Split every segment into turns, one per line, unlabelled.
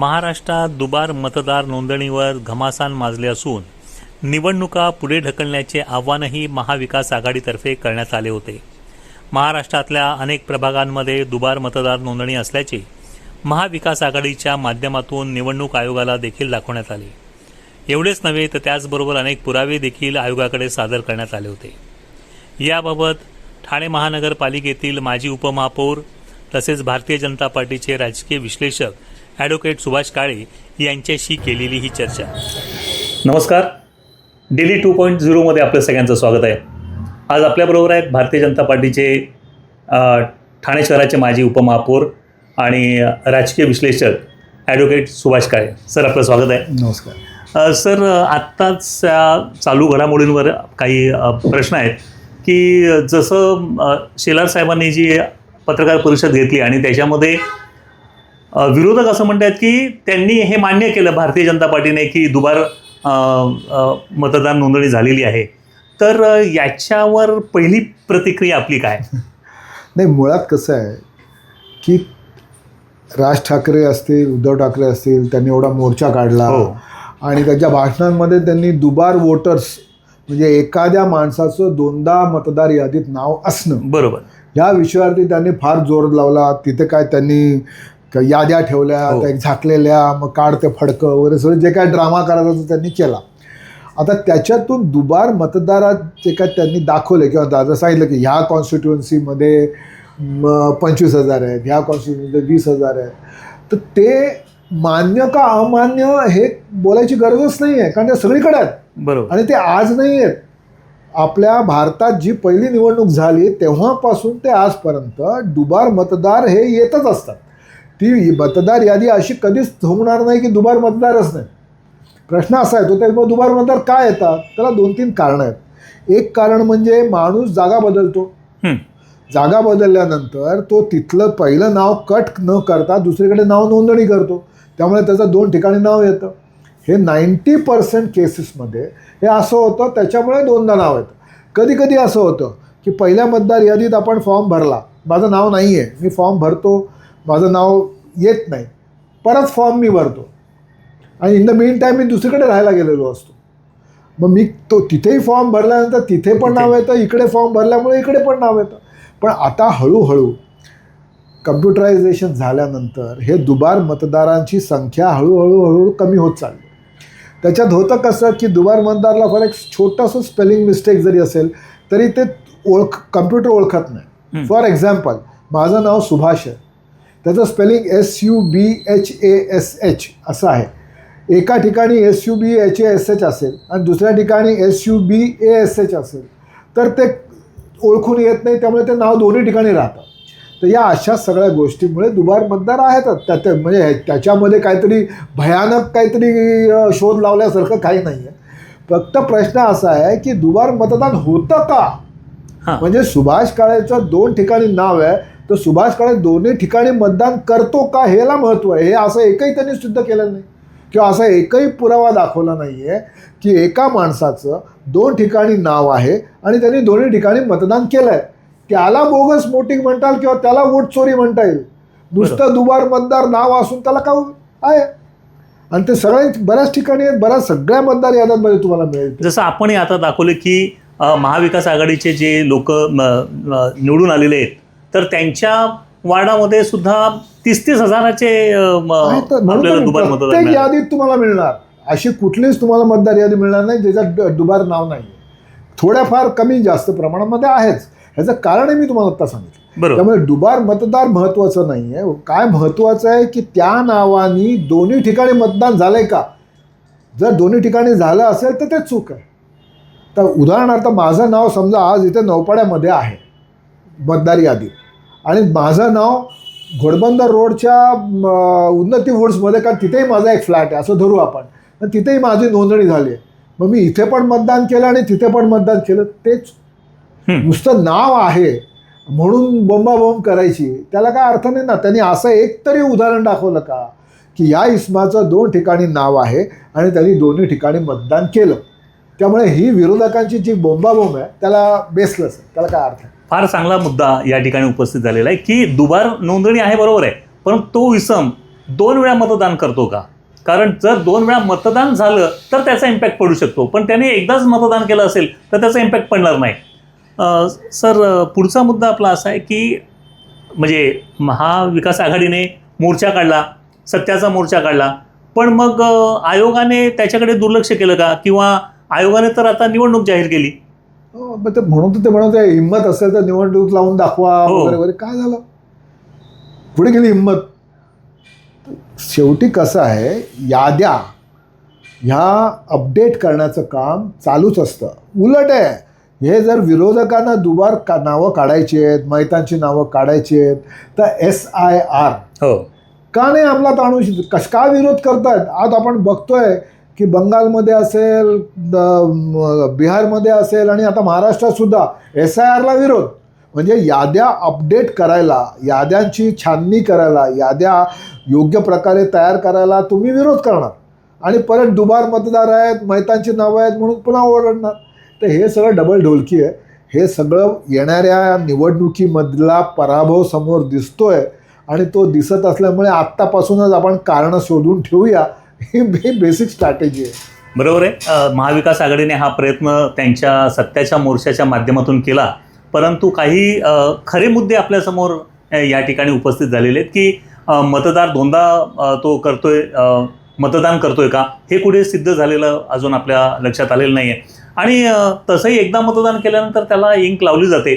महाराष्ट्रात दुबार मतदार नोंदणीवर घमासान माजले असून निवडणुका पुढे ढकलण्याचे आव्हानही महाविकास आघाडीतर्फे करण्यात आले होते. महाराष्ट्रातल्या अनेक प्रभागांमध्ये दुबार मतदार नोंदणी असल्याचे महाविकास आघाडीच्या माध्यमातून निवडणूक आयोगाला देखील दाखवण्यात आले. एवढेच नव्हे तर त्याचबरोबर अनेक पुरावे देखील आयोगाकडे सादर करण्यात आले होते. याबाबत ठाणे महानगरपालिकेतील माजी उपमहापौर तसेच भारतीय जनता पार्टीचे राजकीय विश्लेषक ॲडव्होकेट सुभाष काळे यांच्याशी केलेली ही चर्चा. नमस्कार. डेली टू पॉईंट झिरोमध्ये आपलं सगळ्यांचं स्वागत आहे. आज आपल्याबरोबर आहेत भारतीय जनता पार्टीचे ठाणे शहराचे माजी उपमहापौर आणि राजकीय विश्लेषक ॲडव्होकेट सुभाष काळे. सर आपलं स्वागत आहे.
नमस्कार.
सर आत्ताच या चालू घडामोडींवर काही प्रश्न आहेत की जसं शेलार साहेबांनी जी पत्रकार परिषद घेतली आणि त्याच्यामध्ये विरोधक असं म्हणतात की त्यांनी हे मान्य केलं भारतीय जनता पार्टीने की दुबार मतदान नोंदणी झालेली आहे. तर याच्यावर पहिली प्रतिक्रिया आपली काय?
नाही मुळात कसं आहे की राज ठाकरे असतील उद्धव ठाकरे असतील त्यांनी एवढा मोर्चा काढला
हो.
आणि त्यांच्या भाषणांमध्ये त्यांनी दुबार वोटर्स म्हणजे एखाद्या माणसाचं दोनदा मतदार यादीत नाव असणं.
बरोबर.
या विषयावरती त्यांनी फार जोर लावला. तिथे काय त्यांनी याद्या ठेवल्या
हो.
त्या झाकलेल्या मग काढ ते फडकं वगैरे सगळं जे काय ड्रामा करायचा तो त्यांनी केला. आता त्याच्यातून दुबार मतदारात जे काय त्यांनी दाखवले किंवा दादा सांगितलं की ह्या कॉन्स्टिट्युएन्सीमध्ये पंचवीस हजार आहेत ह्या कॉन्स्टिट्युएन्सीमध्ये वीस हजार आहेत. तर ते मान्य का अमान्य हे बोलायची गरजच नाही आहे कारण ते सगळीकडे आहेत.
बरोबर.
आणि ते आज नाही आहेत. आपल्या भारतात जी पहिली निवडणूक झाली तेव्हापासून ते आजपर्यंत दुबार मतदार हे येतच असतात. ती मतदार यादी अशी कधीच होणार नाही की दुबार मतदारच नाही. प्रश्न असा आहे तो त्यामुळे दुबार मतदार का येतात? त्याला दोन तीन कारणं आहेत. एक कारण म्हणजे माणूस जागा बदलतो. जागा बदलल्यानंतर तो तिथलं पहिलं नाव कट न करता दुसरीकडे नाव नोंदणी करतो. त्यामुळे त्याचं दोन ठिकाणी नाव येतं. हे नाईंटी पर्सेंट केसेसमध्ये हे असं होतं त्याच्यामुळे दोनदा नाव येतं. कधी कधी असं होतं की पहिल्या मतदार यादीत आपण फॉर्म भरला. माझं नाव नाही आहे मी फॉर्म भरतो. माझं नाव येत नाही. परत फॉर्म मी भरतो. आणि इन द मेन टाईम मी दुसरीकडे राहायला गेलेलो असतो. मग मी तो तिथेही फॉर्म भरल्यानंतर तिथे पण नाव येतं इकडे फॉर्म भरल्यामुळे इकडे पण नाव येतं. पण आता हळूहळू कम्प्युटरायझेशन झाल्यानंतर हे दुबार मतदारांची संख्या हळूहळू हळूहळू कमी होत चालली. त्याच्यात होतं कसं की दुबार मतदारला फॉर एक छोटंसं स्पेलिंग मिस्टेक जरी असेल तरी ते ओळख कम्प्युटर ओळखत नाही. फॉर एक्झाम्पल माझं नाव सुभाष आहे. त्याचं spelling S U B H A S H असं आहे. एका ठिकाणी S U B H A S H असेल आणि दुसऱ्या ठिकाणी S U B A S H असेल. तर ते ओळखून येत नाही त्यामुळे ते नाव दोन्ही ठिकाणी राहतं. तर या अशा सगळ्या गोष्टीमुळे दुबार मतदार आहेतच. त्यात म्हणजे त्याच्यामध्ये काहीतरी भयानक काहीतरी शोध लावल्यासारखं काही नाही आहे फक्त प्रश्न असा आहे की दुबार मतदान होतं का? म्हणजे सुभाष काळेचं दोन ठिकाणी नाव आहे तर सुभाष काळे दोन्ही ठिकाणी मतदान करतो का ह्याला महत्त्व आहे? हे असं एकही त्यांनी सिद्ध केलं नाही. किंवा असा एकही पुरावा दाखवला नाही आहे की एका माणसाचं दोन ठिकाणी नाव आहे आणि त्यांनी दोन्ही ठिकाणी मतदान केलं आहे त्याला बोगस वोटिंग म्हणताल किंवा त्याला वोट चोरी म्हणता येईल. नुसतं दुबार मतदार नाव असून त्याला का आहे? आणि ते सगळे बऱ्याच ठिकाणी आहेत बऱ्याच सगळ्या मतदार याद्यांमध्ये तुम्हाला मिळेल.
जसं आपणही आता दाखवलं की महाविकास आघाडीचे जे लोक निवडून आलेले आहेत तर त्यांच्या वार्डामध्ये सुद्धा तीस तीस हजाराचे मतदार
प्रत्येक. यादीत तुम्हाला मिळणार. अशी कुठलीच तुम्हाला मतदार यादी मिळणार नाही ज्याच्यात दुबार नाव नाही थोड्याफार कमी जास्त प्रमाणामध्ये आहेच. ह्याचं कारणही मी तुम्हाला आता सांगितलं. त्यामुळे दुबार मतदार महत्त्वाचं नाही आहे काय महत्त्वाचं आहे की त्या नावानी दोन्ही ठिकाणी मतदान झालंय का? जर दोन्ही ठिकाणी झालं असेल तर ते चूक आहे. तर उदाहरणार्थ माझं नाव समजा आज इथे नौपाड्यामध्ये आहे. मतदार यादीत आणि माझं नाव घोडबंदर रोडच्या उन्नती वुड्समध्ये कारण तिथेही माझा एक फ्लॅट आहे असं धरू आपण. तर तिथेही माझी नोंदणी झाली आहे. मग मी इथे पण मतदान केलं आणि तिथे पण मतदान केलं. तेच. नुसतं नाव आहे म्हणून बोंबाबोंब करायची. त्याला काय अर्थ नाही ना. त्यांनी असं एक तरी उदाहरण दाखवलं का? की या इस्माचं दोन ठिकाणी नाव आहे आणि त्यांनी दोन्ही ठिकाणी मतदान केलं. त्यामुळे ही विरोधकांची जी बोंबाबोंब आहे त्याला बेसलस आहे. त्याला काय अर्थ आहे
फार चांगला मुद्दा या ठिकाणी उपस्थित झालेला आहे की दुबार नोंदणी आहे बरोबर आहे. पण तो इसम दोन वेळा मतदान करतो का? कारण जर दोन वेळा मतदान झालं तर त्याचा इम्पॅक्ट पडू शकतो. पण त्याने एकदाच मतदान केलं असेल तर त्याचा इम्पॅक्ट पडणार नाही. सर पुढचा मुद्दा आपला असा आहे की म्हणजे महाविकास आघाडीने मोर्चा काढला सत्याचा मोर्चा काढला पण मग आयोगाने त्याच्याकडे दुर्लक्ष केलं का? किंवा आयोगाने तर आता निवडणूक जाहीर केली.
ते म्हणून ते म्हणत आहे, हिंमत असेल तर निवडणूक लावून दाखवा
हो.
वगैरे वगैरे. काय झालं? पुढे गेली हिंमत. शेवटी कसं आहे याद्या ह्या अपडेट करण्याचं काम चालूच असतं. उलट आहे हे जर विरोधकांना दुबार का नावं काढायची आहेत मैतांची नावं काढायची आहेत तर एस आय आर
हो.
का नाही अंमलात आणू कश का विरोध करतायत? आज आपण बघतोय की बंगालमध्ये असेल बिहारमध्ये असेल आणि आता महाराष्ट्रातसुद्धा एस आय आरला विरोध. म्हणजे याद्या अपडेट करायला याद्यांची छाननी करायला याद्या योग्य प्रकारे तयार करायला तुम्ही विरोध करणार. आणि परत दुबार मतदार आहेत मैतांची नावं आहेत म्हणून पुन्हा ओरडणार. तर हे सगळं डबल ढोलकी आहे. हे सगळं येणाऱ्या निवडणुकीमधला पराभव समोर दिसतोय. आणि तो दिसत असल्यामुळे आत्तापासूनच आपण कारणं शोधून ठेवूया. हे ही बेसिक स्ट्रॅटेजी आहे.
बरोबर आहे. महाविकास आघाडीने हा प्रयत्न त्यांच्या सत्याच्या मोर्चाच्या माध्यमातून केला. परंतु काही खरे मुद्दे आपल्यासमोर या ठिकाणी उपस्थित झालेले आहेत की मतदार दोनदा तो करतोय मतदान करतोय का? हे कुठे सिद्ध झालेलं अजून आपल्या लक्षात आलेलं नाही आहे आणि तसंही एकदा मतदान केल्यानंतर त्याला इंक लावली जाते.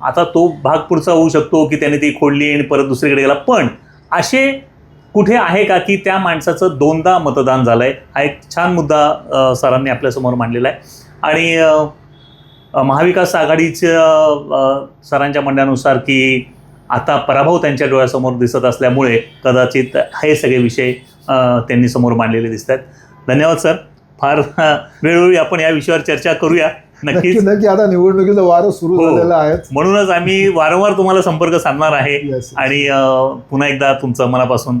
आता तो भाग पुढचा होऊ शकतो की त्याने ती खोडली आणि परत दुसरीकडे गेला. पण असे कुठे आहे का की त्या माणसाचं दोनदा मतदान झालं आहे हा एक छान मुद्दा सरांनी आपल्यासमोर मांडलेला आहे. आणि महाविकास आघाडीच्या सरांच्या म्हणण्यानुसार की आता पराभव त्यांच्या डोळ्यासमोर दिसत असल्यामुळे कदाचित हे सगळे विषय त्यांनी समोर मांडलेले दिसत आहेत. धन्यवाद सर. फार वेळोवेळी आपण या विषयावर चर्चा करूया.
नक्की
नक्कीच.
नक्की आता निवडणुकीचं वारं सुरू
हो.
झालेलं आहे
म्हणूनच आम्ही वारंवार तुम्हाला संपर्क साधणार आहे. आणि पुन्हा एकदा तुमचं मनापासून